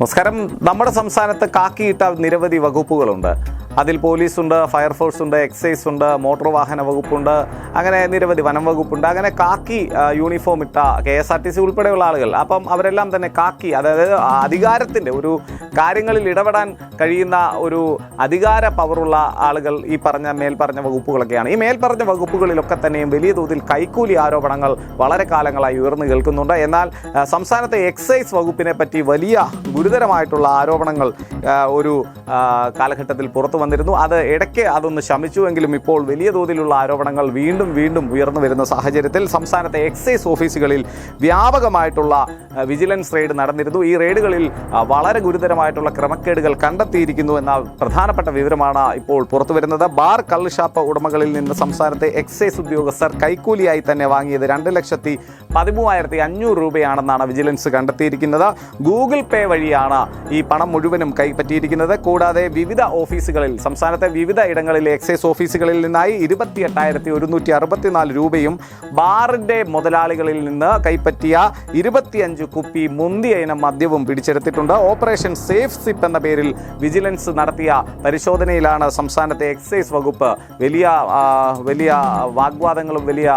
നമസ്കാരം. നമ്മുടെ സംസ്ഥാനത്ത് കാക്കിയിട്ട നിരവധി വകുപ്പുകളുണ്ട്. അതിൽ പോലീസുണ്ട് ഫയർഫോഴ്സ് ഉണ്ട് എക്സൈസ് ഉണ്ട് മോട്ടോർ വാഹന വകുപ്പുണ്ട് അങ്ങനെ നിരവധി വനം വകുപ്പുണ്ട്. അങ്ങനെ കാക്കി യൂണിഫോം ഇട്ട K S R T C ഉൾപ്പെടെയുള്ള ആളുകൾ. അപ്പം അവരെല്ലാം തന്നെ കാക്കി അതായത് അധികാരത്തിന്റെ ഒരു കാര്യങ്ങളിൽ ഇടപെടാൻ കഴിയുന്ന ഒരു അധികാര പവറുള്ള ആളുകൾ ഈ പറഞ്ഞ മേൽപ്പറഞ്ഞ വകുപ്പുകളൊക്കെയാണ്. ഈ മേൽപ്പറഞ്ഞ വകുപ്പുകളിലൊക്കെ തന്നെയും വലിയ തോതിൽ കൈക്കൂലി ആരോപണങ്ങൾ വളരെ കാലങ്ങളായി ഉയർന്നു കേൾക്കുന്നുണ്ട്. എന്നാൽ സംസ്ഥാനത്തെ എക്സൈസ് വകുപ്പിനെ പറ്റി വലിയ ഗുരുതരമായിട്ടുള്ള ആരോപണങ്ങൾ ഒരു കാലഘട്ടത്തിൽ പുറത്തു വന്നിരുന്നു. അത് ഇടയ്ക്ക് അതൊന്ന് ശമിച്ചുവെങ്കിലും ഇപ്പോൾ വലിയ തോതിലുള്ള ആരോപണങ്ങൾ വീണ്ടും വീണ്ടും ഉയർന്നു വരുന്ന സാഹചര്യത്തിൽ സംസ്ഥാനത്തെ എക്സൈസ് ഓഫീസുകളിൽ വ്യാപകമായിട്ടുള്ള വിജിലൻസ് റെയ്ഡ് നടന്നിരുന്നു. ഈ റെയ്ഡുകളിൽ വളരെ ഗുരുതരമായിട്ടുള്ള ക്രമക്കേടുകൾ കണ്ടെത്തിയിരിക്കുന്നു എന്ന പ്രധാനപ്പെട്ട വിവരമാണ് ഇപ്പോൾ പുറത്തു വരുന്നത്. ബാർ കള്ളുഷാപ്പ് ഉടമകളിൽ നിന്ന് സംസ്ഥാനത്തെ എക്സൈസ് ഉദ്യോഗസ്ഥർ കൈക്കൂലിയായി തന്നെ വാങ്ങിയത് രണ്ട് ലക്ഷത്തി പതിമൂവായിരത്തി അഞ്ഞൂറ് രൂപയാണെന്നാണ് വിജിലൻസ് കണ്ടെത്തിയിരിക്കുന്നത്. ഗൂഗിൾ പേ വഴിയാണ് ഈ പണം മുഴുവനും കൈപ്പറ്റിയിരിക്കുന്നത്. കൂടാതെ വിവിധ ഓഫീസുകളിൽ സംസ്ഥാനത്തെ വിവിധ ഇടങ്ങളിലെ എക്സൈസ് ഓഫീസുകളിൽ നിന്നായി ഇരുപത്തി എട്ടായിരത്തി ഒരുന്നൂറ്റി അറുപത്തിനാല് രൂപയും ബാറിന്റെ മുതലാളികളിൽ നിന്ന് കൈപ്പറ്റിയ ഇരുപത്തിയഞ്ച് കുപ്പി മുന്തിയ ഇനം മദ്യവും പിടിച്ചെടുത്തിട്ടുണ്ട്. ഓപ്പറേഷൻ സേഫ് സിപ്പ് എന്ന പേരിൽ വിജിലൻസ് നടത്തിയ പരിശോധനയിലാണ് സംസ്ഥാനത്തെ എക്സൈസ് വകുപ്പ് വലിയ വലിയ വാഗ്വാദങ്ങളും വലിയ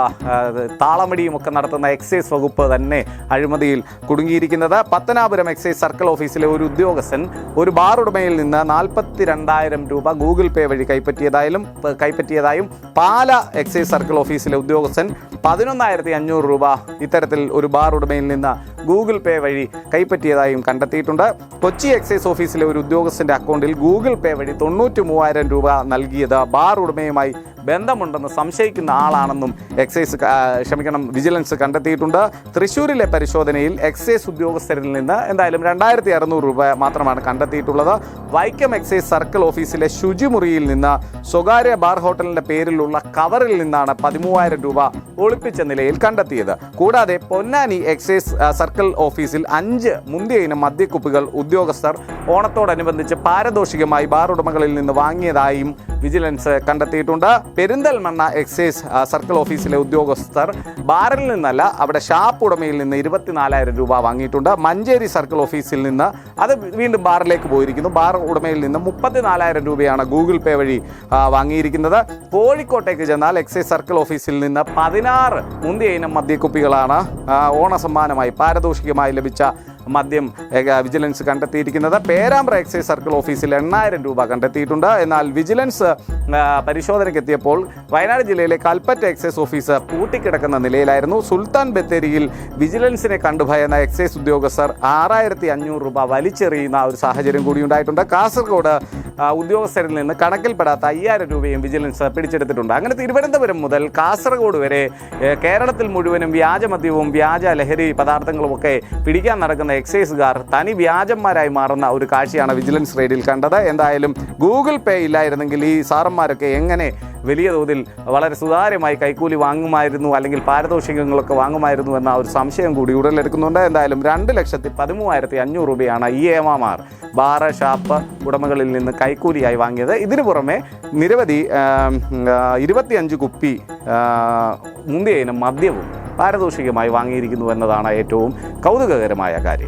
താളമടിയും ഒക്കെ നടത്തുന്ന എക്സൈസ് വകുപ്പ് തന്നെ അഴിമതിയിൽ കുടുങ്ങിയിരിക്കുന്നത്. പത്തനാപുരം എക്സൈസ് സർക്കിൾ ഓഫീസിലെ ഒരു ഉദ്യോഗസ്ഥൻ ഒരു ബാർ ഉടമയിൽ നിന്ന് നാൽപ്പത്തി രണ്ടായിരം രൂപ ഗൂഗിൾ പേ വഴി കൈപ്പറ്റിയതായാലും കൈപ്പറ്റിയതായും പാല എക്സൈസ് സർക്കിൾ ഓഫീസിലെ ഉദ്യോഗസ്ഥൻ പതിനൊന്നായിരത്തി അഞ്ഞൂറ് രൂപ ഇത്തരത്തിൽ ഒരു ബാർ ഉടമയിൽ നിന്ന് ഗൂഗിൾ പേ വഴി കൈപ്പറ്റിയതായും കണ്ടെത്തിയിട്ടുണ്ട്. കൊച്ചി എക്സൈസ് ഓഫീസിലെ ഒരു ഉദ്യോഗസ്ഥന്റെ അക്കൗണ്ടിൽ ഗൂഗിൾ പേ വഴി തൊണ്ണൂറ്റി മൂവായിരം രൂപ നൽകിയത് ബാർ ഉടമയുമായി ബന്ധമുണ്ടെന്ന് സംശയിക്കുന്ന ആളാണെന്നും എക്സൈസ് ക്ഷമിക്കണം വിജിലൻസ് കണ്ടെത്തിയിട്ടുണ്ട്. തൃശ്ശൂരിലെ പരിശോധനയിൽ എക്സൈസ് ഉദ്യോഗസ്ഥരിൽ നിന്ന് എന്തായാലും രണ്ടായിരത്തി അറുന്നൂറ് രൂപ മാത്രമാണ് കണ്ടെത്തിയിട്ടുള്ളത്. വൈക്കം എക്സൈസ് സർക്കിൾ ഓഫീസിലെ ശുചിമുറിയിൽ നിന്ന് സ്വകാര്യ ബാർ ഹോട്ടലിന്റെ പേരിലുള്ള കവറിൽ നിന്നാണ് പതിമൂവായിരം രൂപ ഒളിപ്പിച്ച നിലയിൽ കണ്ടെത്തിയത്. കൂടാതെ പൊന്നാനി എക്സൈസ് സർക്കിൾ ഓഫീസിൽ അഞ്ച് മുന്തിയ ഇനം മദ്യക്കുപ്പികൾ ഉദ്യോഗസ്ഥർ ഓണത്തോടനുബന്ധിച്ച് പാരദോഷികമായി ബാർ ഉടമകളിൽ നിന്ന് വാങ്ങിയതായും വിജിലൻസ് കണ്ടെത്തിയിട്ടുണ്ട്. പെരിന്തൽമണ്ണ എക്സൈസ് സർക്കിൾ ഓഫീസിലെ ഉദ്യോഗസ്ഥർ ബാറിൽ നിന്നല്ല അവിടെ ഷാപ്പ് ഉടമയിൽ നിന്ന് ഇരുപത്തിനാലായിരം രൂപ വാങ്ങിയിട്ടുണ്ട്. മഞ്ചേരി സർക്കിൾ ഓഫീസിൽ നിന്ന് അത് വീണ്ടും ബാറിലേക്ക് പോയിരിക്കുന്നു. ബാർ ഉടമയിൽ നിന്ന് മുപ്പത്തിനാലായിരം രൂപയാണ് ഗൂഗിൾ പേ വഴി വാങ്ങിയിരിക്കുന്നത്. കോഴിക്കോട്ടേക്ക് ചെന്നാൽ എക്സൈസ് സർക്കിൾ ഓഫീസിൽ നിന്ന് പതിനാറ് മുന്തിയ ഇനം മദ്യക്കുപ്പികളാണ് ഓണസമ്മാനമായി പാരിതോഷികമായി ലഭിച്ച മദ്യം വിജിലൻസ് കണ്ടെത്തിയിരിക്കുന്നത്. പേരാമ്പ്ര എക്സൈസ് സർക്കിൾ ഓഫീസിൽ എണ്ണായിരം രൂപ കണ്ടെത്തിയിട്ടുണ്ട്. എന്നാൽ വിജിലൻസ് പരിശോധനയ്ക്ക് എത്തിയപ്പോൾ വയനാട് ജില്ലയിലെ കൽപ്പറ്റ എക്സൈസ് ഓഫീസ് പൂട്ടിക്കിടക്കുന്ന നിലയിലായിരുന്നു സുൽത്താൻ ബത്തേരിയിൽ വിജിലൻസിനെ കണ്ടുഭയന്ന എക്സൈസ് ഉദ്യോഗസ്ഥർ ആറായിരത്തി അഞ്ഞൂറ് രൂപ വലിച്ചെറിയുന്ന ഒരു സാഹചര്യം കൂടി ഉണ്ടായിട്ടുണ്ട്. കാസർഗോഡ് ഉദ്യോഗസ്ഥരിൽ നിന്ന് കണക്കിൽപ്പെടാത്ത അയ്യായിരം രൂപയും വിജിലൻസ് പിടിച്ചെടുത്തിട്ടുണ്ട്. അങ്ങനെ തിരുവനന്തപുരം മുതൽ കാസർഗോഡ് വരെ കേരളത്തിൽ മുഴുവനും വ്യാജമദ്യവും വ്യാജ ലഹരി പദാർത്ഥങ്ങളും ഒക്കെ പിടിക്കാൻ നടക്കുന്ന എക്സൈസുകാർ തനി വ്യാജന്മാരായി മാറുന്ന ഒരു കാഴ്ചയാണ് വിജിലൻസ് റെയ്ഡിൽ കണ്ടത്. എന്തായാലും ഗൂഗിൾ പേ ഇല്ലായിരുന്നെങ്കിൽ ഈ സാറന്മാരൊക്കെ എങ്ങനെ വലിയ തോതിൽ വളരെ സുതാര്യമായി കൈക്കൂലി വാങ്ങുമായിരുന്നു അല്ലെങ്കിൽ പാരിതോഷികങ്ങളൊക്കെ വാങ്ങുമായിരുന്നു എന്ന ഒരു സംശയം കൂടി ഉടലെടുക്കുന്നുണ്ട്. എന്തായാലും രണ്ട് ലക്ഷത്തി പതിമൂവായിരത്തി അഞ്ഞൂറ് രൂപയാണ് ഈ ഏമാമാർ ബാറ ഷാപ്പ് ഉടമകളിൽ നിന്ന് കൈക്കൂലിയായി വാങ്ങിയത്. ഇതിനു പുറമെ നിരവധി ഇരുപത്തിയഞ്ച് കുപ്പി മുന്തിയതിനും മദ്യവും പാരിതോഷികമായി വാങ്ങിയിരിക്കുന്നു എന്നതാണ് ഏറ്റവും കൗതുകകരമായ കാര്യം.